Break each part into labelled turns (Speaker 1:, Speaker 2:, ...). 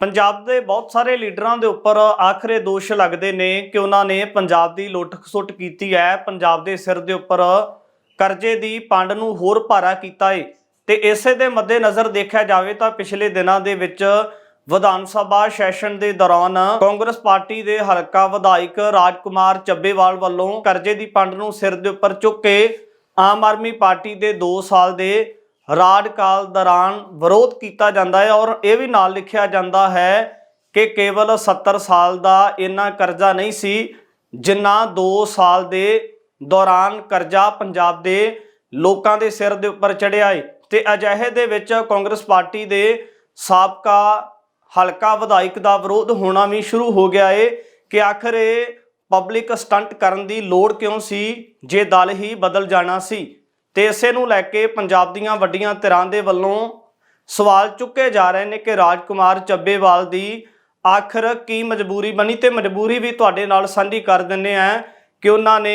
Speaker 1: ਪੰਜਾਬ ਦੇ ਬਹੁਤ ਸਾਰੇ ਲੀਡਰਾਂ ਦੇ ਉੱਪਰ ਆਖਰੇ ਦੋਸ਼ ਲੱਗਦੇ ਨੇ ਕਿ ਉਹਨਾਂ ਨੇ ਪੰਜਾਬ ਦੀ ਲੁੱਟ ਖਸੁੱਟ ਕੀਤੀ ਹੈ। ਪੰਜਾਬ ਦੇ ਸਿਰ ਦੇ ਉੱਪਰ ਕਰਜ਼ੇ ਦੀ ਪੰਡ ਨੂੰ ਹੋਰ ਭਾਰਾ ਕੀਤਾ ਏ। ਤੇ ਇਸੇ ਦੇ ਮੱਦੇ ਨਜ਼ਰ ਦੇਖਿਆ ਜਾਵੇ ਤਾਂ ਪਿਛਲੇ ਦਿਨਾਂ ਦੇ ਵਿੱਚ ਵਿਧਾਨ ਸਭਾ ਸੈਸ਼ਨ ਦੇ ਦੌਰਾਨ ਕਾਂਗਰਸ ਪਾਰਟੀ ਦੇ ਹਲਕਾ ਵਿਧਾਇਕ ਰਾਜਕੁਮਾਰ ਚੱਬੇਵਾਲ ਵੱਲੋਂ ਕਰਜ਼ੇ ਦੀ ਪੰਡ ਨੂੰ ਸਿਰ ਦੇ ਉੱਪਰ ਚੁੱਕ ਕੇ ਆਮ ਆਦਮੀ ਪਾਰਟੀ ਦੇ 2 ਸਾਲ ਦੇ ਰਾਜ ਕਾਲ ਦੌਰਾਨ ਵਿਰੋਧ ਕੀਤਾ ਜਾਂਦਾ ਹੈ ਔਰ ਇਹ ਵੀ ਨਾਲ ਲਿਖਿਆ ਜਾਂਦਾ ਹੈ ਕਿ ਕੇਵਲ 70 ਸਾਲ ਦਾ ਇੰਨਾ ਕਰਜ਼ਾ ਨਹੀਂ ਸੀ, ਜਿੰਨਾ 2 ਸਾਲ ਦੇ ਦੌਰਾਨ ਕਰਜ਼ਾ ਪੰਜਾਬ ਦੇ ਲੋਕਾਂ ਦੇ ਸਿਰ ਦੇ ਉੱਪਰ ਚੜਿਆ ਏ। ਤੇ ਅਜਿਹੇ ਦੇ ਵਿੱਚ ਕਾਂਗਰਸ ਪਾਰਟੀ ਦੇ ਸਾਬਕਾ ਹਲਕਾ ਵਿਧਾਇਕ ਦਾ ਵਿਰੋਧ ਹੋਣਾ ਵੀ ਸ਼ੁਰੂ ਹੋ ਗਿਆ ਏ ਕਿ ਆਖਰ ਇਹ ਪਬਲਿਕ ਸਟੰਟ ਕਰਨ ਦੀ ਲੋੜ ਕਿਉਂ ਸੀ, ਜੇ ਦਲ ਹੀ ਬਦਲ ਜਾਣਾ ਸੀ। ਤੇ ਇਸੇ ਨੂੰ ਲੈ ਕੇ ਪੰਜਾਬ ਦੀਆਂ ਵੱਡੀਆਂ ਧਿਰਾਂ ਦੇ ਵੱਲੋਂ ਸਵਾਲ ਚੁੱਕੇ ਜਾ ਰਹੇ ਨੇ ਕਿ ਰਾਜਕੁਮਾਰ ਚੱਬੇਵਾਲ ਦੀ ਆਖਰ ਕੀ ਮਜਬੂਰੀ ਬਣੀ ਤੇ ਮਜਬੂਰੀ ਵੀ ਤੁਹਾਡੇ ਨਾਲ ਸਾਂਝੀ ਕਰ ਦਿੰਨੇ ਆ ਕਿ ਉਹਨਾਂ ਨੇ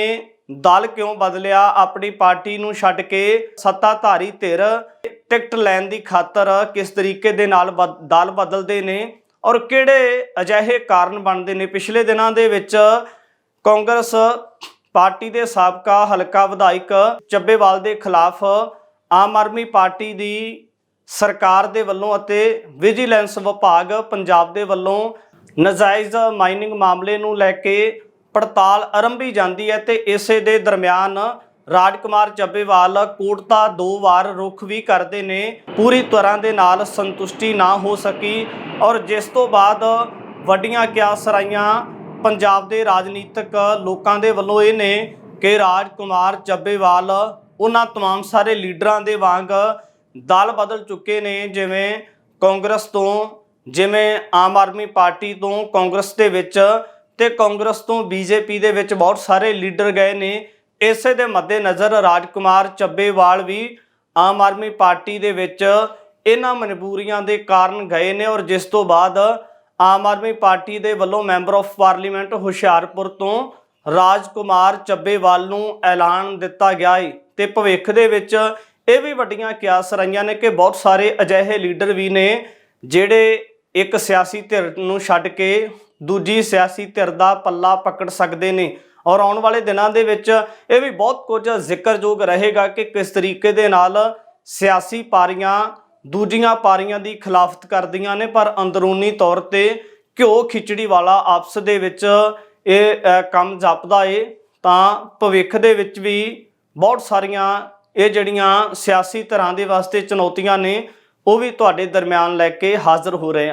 Speaker 1: ਦਲ ਕਿਉਂ ਬਦਲਿਆ, ਆਪਣੀ ਪਾਰਟੀ ਨੂੰ ਛੱਡ ਕੇ ਸੱਤਾਧਾਰੀ ਧਿਰ ਟਿਕਟ ਲੈਣ ਦੀ ਖਾਤਰ ਕਿਸ ਤਰੀਕੇ ਦੇ ਨਾਲ ਬਦ- ਦਲ ਬਦਲਦੇ ਨੇ ਔਰ ਕਿਹੜੇ ਅਜਿਹੇ ਕਾਰਨ ਬਣਦੇ ਨੇ? ਪਿਛਲੇ ਦਿਨਾਂ ਦੇ ਵਿੱਚ ਕਾਂਗਰਸ ਪਾਰਟੀ ਦੇ ਸਾਬਕਾ ਹਲਕਾ ਵਿਧਾਇਕ ਚੱਬੇਵਾਲ ਦੇ ਖਿਲਾਫ ਆਮ ਆਦਮੀ ਪਾਰਟੀ ਦੀ ਸਰਕਾਰ ਦੇ ਵੱਲੋਂ ਅਤੇ ਵਿਜੀਲੈਂਸ ਵਿਭਾਗ ਪੰਜਾਬ ਦੇ ਵੱਲੋਂ ਨਜਾਇਜ਼ ਮਾਈਨਿੰਗ ਮਾਮਲੇ ਨੂੰ ਲੈ ਕੇ ਪੜਤਾਲ ਆਰੰਭੀ ਜਾਂਦੀ ਹੈ ਤੇ ਇਸੇ ਦੇ ਦਰਮਿਆਨ ਰਾਜਕੁਮਾਰ ਚੱਬੇਵਾਲ ਕੋਰਟ ਦਾ ਦੋ ਵਾਰ ਰੁਖ ਵੀ ਕਰਦੇ ਨੇ, ਪੂਰੀ ਤਰ੍ਹਾਂ ਦੇ ਨਾਲ ਸੰਤੁਸ਼ਟੀ ਨਾ ਹੋ ਸਕੀ ਔਰ ਜਿਸ ਤੋਂ ਬਾਅਦ ਵੱਡੀਆਂ ਕਿਆਸਰਾਈਆਂ ਪੰਜਾਬ ਦੇ ਰਾਜਨੀਤਿਕ ਲੋਕਾਂ ਦੇ ਵੱਲੋਂ ਇਹ ਨੇ ਕਿ ਰਾਜਕੁਮਾਰ ਚੱਬੇਵਾਲ ਉਹਨਾਂ तमाम ਸਾਰੇ ਲੀਡਰਾਂ ਦੇ ਵਾਂਗ ਦਲ ਬਦਲ ਚੁੱਕੇ ਨੇ ਜਿਵੇਂ ਕਾਂਗਰਸ ਤੋਂ ਜਿਵੇਂ ਆਮ ਆਦਮੀ ਪਾਰਟੀ ਤੋਂ ਕਾਂਗਰਸ ਦੇ ਵਿੱਚ ਤੇ ਕਾਂਗਰਸ ਤੋਂ ਬੀਜੇਪੀ ਦੇ ਵਿੱਚ ਬਹੁਤ ਸਾਰੇ ਲੀਡਰ ਗਏ ਨੇ ਇਸੇ ਦੇ ਮੱਦੇ ਨਜ਼ਰ ਰਾਜਕੁਮਾਰ ਚੱਬੇਵਾਲ ਵੀ ਆਮ ਆਦਮੀ ਪਾਰਟੀ ਦੇ ਵਿੱਚ ਇਹਨਾਂ ਮਜਬੂਰੀਆਂ ਦੇ ਕਾਰਨ ਗਏ ਨੇ ਔਰ ਜਿਸ ਤੋਂ ਬਾਅਦ ਆਮ ਆਦਮੀ ਪਾਰਟੀ ਦੇ ਵੱਲੋਂ ਮੈਂਬਰ ਆਫ ਪਾਰਲੀਮੈਂਟ ਹੁਸ਼ਿਆਰਪੁਰ ਤੋਂ ਰਾਜਕੁਮਾਰ ਚੱਬੇਵਾਲ ਨੂੰ ਐਲਾਨ ਦਿੱਤਾ ਗਿਆ ਹੈ ਤੇ ਭਵਿੱਖ ਦੇ ਵਿੱਚ ਇਹ ਵੀ ਵੱਡੀਆਂ ਕਿਆਸ ਰਹੀਆਂ ਨੇ ਕਿ ਬਹੁਤ ਸਾਰੇ ਅਜਿਹੇ ਲੀਡਰ ਵੀ ਨੇ ਜਿਹੜੇ ਇੱਕ ਸਿਆਸੀ ਧਿਰ ਨੂੰ ਛੱਡ ਕੇ ਦੂਜੀ ਸਿਆਸੀ ਧਿਰ ਦਾ ਪੱਲਾ ਪਕੜ ਸਕਦੇ ਨੇ। ਔਰ ਆਉਣ ਵਾਲੇ ਦਿਨਾਂ ਦੇ ਵਿੱਚ ਇਹ ਵੀ ਬਹੁਤ ਕੁਝ ਜ਼ਿਕਰਯੋਗ ਰਹੇਗਾ ਕਿ ਕਿਸ ਤਰੀਕੇ ਦੇ ਨਾਲ ਸਿਆਸੀ ਪਾਰੀਆਂ ਦੂਜੀਆਂ ਪਾਰੀਆਂ ਦੀ ਖਿਲਾਫਤ ਕਰਦੀਆਂ ਨੇ, ਪਰ ਅੰਦਰੂਨੀ ਤੌਰ ਤੇ ਘਿਓ ਖਿਚੜੀ ਵਾਲਾ ਆਪਸ ਦੇ ਵਿੱਚ ਇਹ ਕੰਮ ਜਪਦਾ ਏ। ਤਾਂ ਭਵਿੱਖ ਦੇ ਵਿੱਚ ਵੀ ਬਹੁਤ ਸਾਰੀਆਂ ਇਹ ਜਿਹੜੀਆਂ ਸਿਆਸੀ ਧਿਰਾਂ ਦੇ ਵਾਸਤੇ ਚੁਣੌਤੀਆਂ ਨੇ, ਉਹ ਵੀ ਤੁਹਾਡੇ ਦਰਮਿਆਨ ਲੈ ਕੇ ਹਾਜ਼ਰ ਹੋ ਰਹੇ ਹਾਂ